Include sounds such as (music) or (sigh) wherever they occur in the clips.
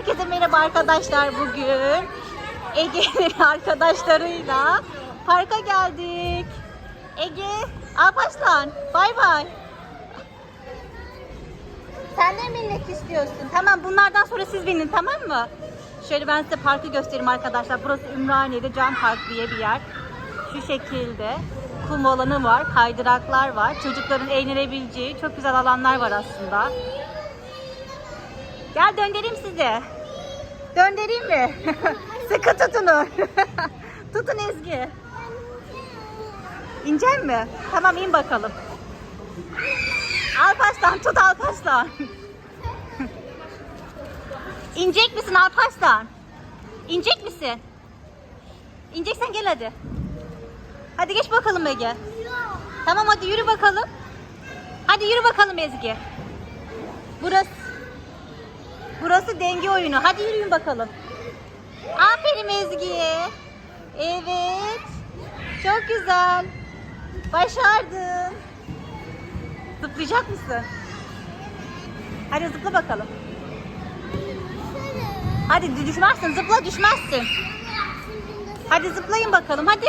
Herkese merhaba arkadaşlar bugün. Ege (laughs) arkadaşlarıyla parka geldik. Ege, Alparslan, bay bay. Sen de binmek istiyorsun? Tamam bunlardan sonra siz binin tamam mı? Şöyle ben size parkı göstereyim arkadaşlar. Burası Ümraniye'de Can Park diye bir yer. Şu şekilde kum alanı var, kaydıraklar var. Çocukların eğlenebileceği çok güzel alanlar var aslında. Gel döndüreyim sizi. Döndüreyim mi? (laughs) Sıkı tutun. (laughs) tutun Ezgi. İnecek mi? Tamam in bakalım. Alparslan tut Alparslan. (laughs) İnecek misin Alparslan? İnecek misin? İneceksen gel hadi. Hadi geç bakalım Ege. Tamam hadi yürü bakalım. Hadi yürü bakalım Ezgi. Burası Burası denge oyunu. Hadi yürüyün bakalım. Aferin Ezgi'ye. Evet. Çok güzel. Başardın. Zıplayacak mısın? Hadi zıpla bakalım. Hadi düşmezsin. Zıpla düşmezsin. Hadi zıplayın bakalım. Hadi.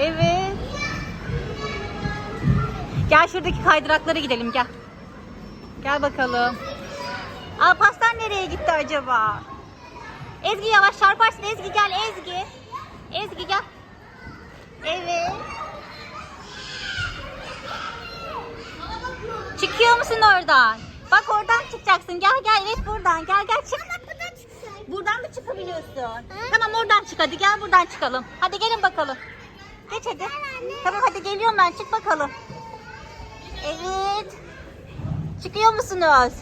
Evet. Gel şuradaki kaydıraklara gidelim gel. Gel bakalım. Alparslan nereye gitti acaba? Ezgi yavaş çarparsın. Ezgi gel Ezgi. Ezgi gel. Evet. Çıkıyor musun oradan? Bak oradan çıkacaksın. Gel gel evet buradan. Gel gel çık. Buradan mı çıkabiliyorsun? Tamam oradan çık hadi gel buradan çıkalım. Hadi gelin bakalım. Geç hadi. Tamam hadi geliyorum ben çık bakalım. Evet. Çıkıyor musunuz?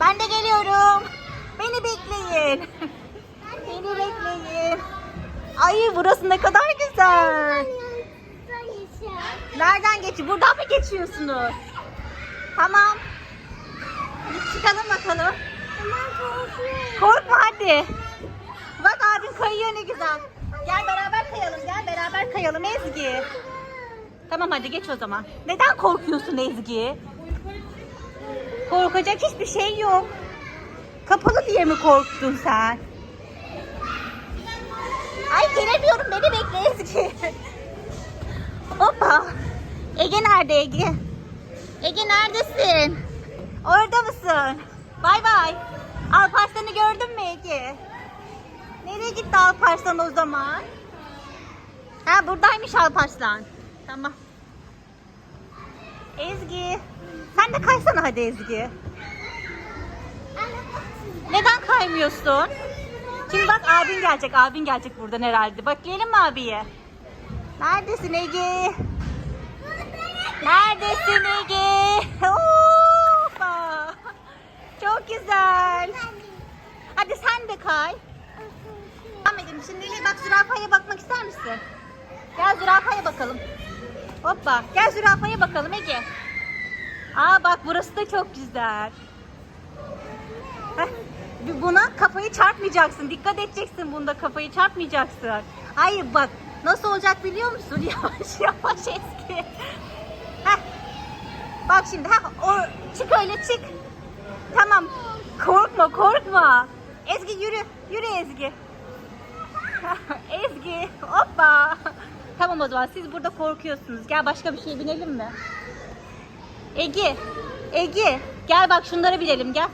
Ben de geliyorum. Beni bekleyin. Beni bekleyin. Ay burası ne kadar güzel. Nereden geçiyor? Buradan mı geçiyorsunuz? Tamam. Bir çıkalım bakalım. Korkma hadi. Bak abin kayıyor ne güzel. Gel beraber kayalım. Gel beraber kayalım Ezgi. Tamam hadi geç o zaman. Neden korkuyorsun Ezgi? Korkacak hiçbir şey yok. Kapalı diye mi korktun sen? Ay gelemiyorum beni bekle Ezgi. (laughs) Hoppa. Ege nerede Ege? Ege neredesin? Orada mısın? Bay bay. Alparslan'ı gördün mü Ege? Nereye gitti Alparslan o zaman? Ha buradaymış Alparslan. Tamam. Ezgi. Sen de kaysana hadi Ezgi. Neden kaymıyorsun? Şimdi bak abin gelecek. Abin gelecek buradan herhalde. Bak gelelim mi abiye? Neredesin Ege? Neredesin Ege? Hoppa. Çok güzel. Hadi sen de kay. Ahmet'im şimdi bak zürafaya bakmak ister misin? Gel zürafaya bakalım. Hoppa. Gel zürafaya bakalım Ege. Aa bak burası da çok güzel. Heh, Buna kafayı çarpmayacaksın. Dikkat edeceksin bunda kafayı çarpmayacaksın. Hayır bak nasıl olacak biliyor musun? (laughs) Yavaş yavaş eski. Heh. Bak şimdi ha o çık öyle çık. Tamam. Korkma korkma. Ezgi yürü. Yürü Ezgi. (laughs) Ezgi. Hoppa. Tamam o zaman siz burada korkuyorsunuz. Gel başka bir şeye binelim mi? Ege. Ege. Gel bak şunlara binelim gel.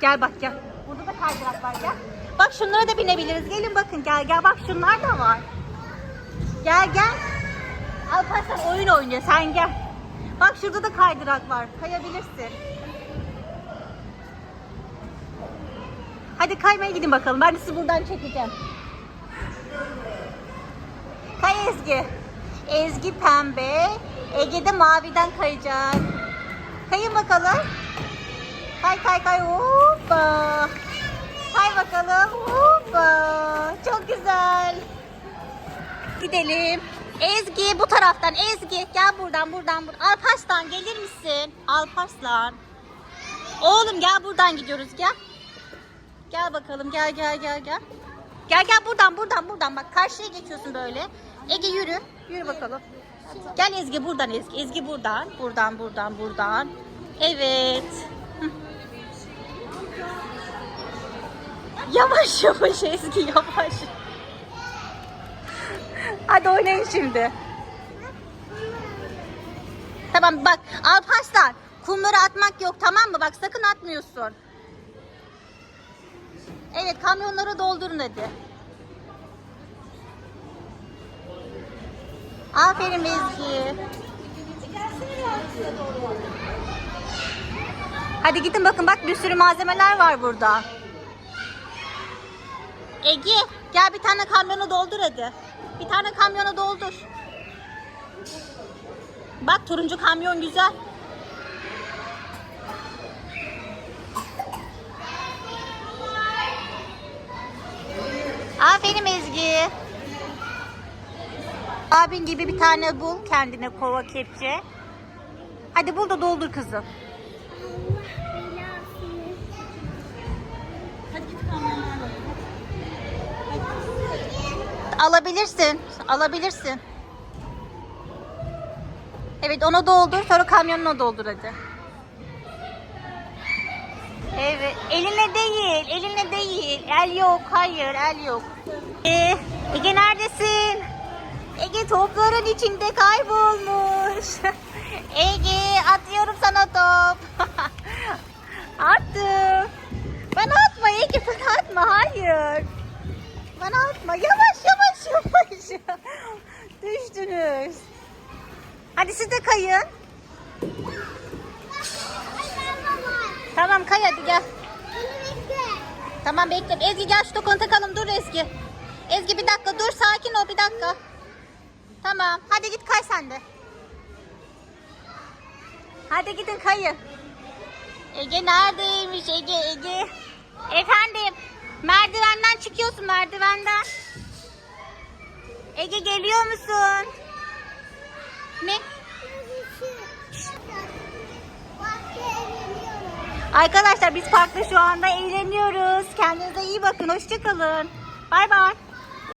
Gel bak gel. Burada da kaydırak var gel. Bak şunlara da binebiliriz. Gelin bakın gel gel bak şunlar da var. Gel gel. Alparslan oyun oynuyor sen gel. Bak şurada da kaydırak var. Kayabilirsin. Hadi kaymaya gidin bakalım. Ben de sizi buradan çekeceğim. Kay Ezgi. Ezgi pembe. Ege de maviden kayacak. Kayın bakalım. Kay kay kay. Hoppa. Kay bakalım. Hoppa. Çok güzel. Gidelim. Ezgi bu taraftan. Ezgi gel buradan buradan. buradan. Alparslan gelir misin? Alparslan. Oğlum gel buradan gidiyoruz gel. Gel bakalım gel gel gel gel. Gel gel buradan buradan buradan bak karşıya geçiyorsun böyle. Ege yürü. Yürü bakalım. Gel Ezgi buradan Ezgi. Ezgi buradan. Buradan buradan buradan. Evet. (laughs) Yavaş yavaş Ezgi yavaş. Hadi oynayın şimdi. Tamam bak Alparslan kumları atmak yok tamam mı? Bak sakın atmıyorsun. Evet kamyonları doldurun hadi. Aferin Ezgi. Hadi gidin bakın bak bir sürü malzemeler var burada. Ege gel bir tane kamyonu doldur hadi. Bir tane kamyonu doldur. Bak turuncu kamyon güzel. Aferin Ezgi. Abin gibi bir tane bul kendine kova kepçe. Hadi bul da doldur kızım. Alabilirsin. Alabilirsin. Evet onu doldur sonra kamyonuna doldur hadi. Evet. Eline değil. Eline değil. El yok. Hayır el yok. Ee, Ege neredesin? Ege topların içinde kaybolmuş. (laughs) Ege atıyorum sana top. (laughs) Attım. Bana atma Ege bana atma. Hayır. Bana atma. Yavaş yavaş yavaş. (laughs) Düştünüz. Hadi siz de kayın. Tamam kay hadi gel. Tamam bekle. Ezgi gel şu tokonu takalım. Dur Ezgi. Ezgi bir dakika dur. Sakin ol bir dakika. Tamam. Hadi git kay sen de. Hadi gidin kayın. Ege neredeymiş Ege Ege? Efendim. Merdivenden çıkıyorsun merdivenden. Ege geliyor musun? Ne? Arkadaşlar biz parkta şu anda eğleniyoruz. Kendinize iyi bakın. Hoşçakalın. Bay bay.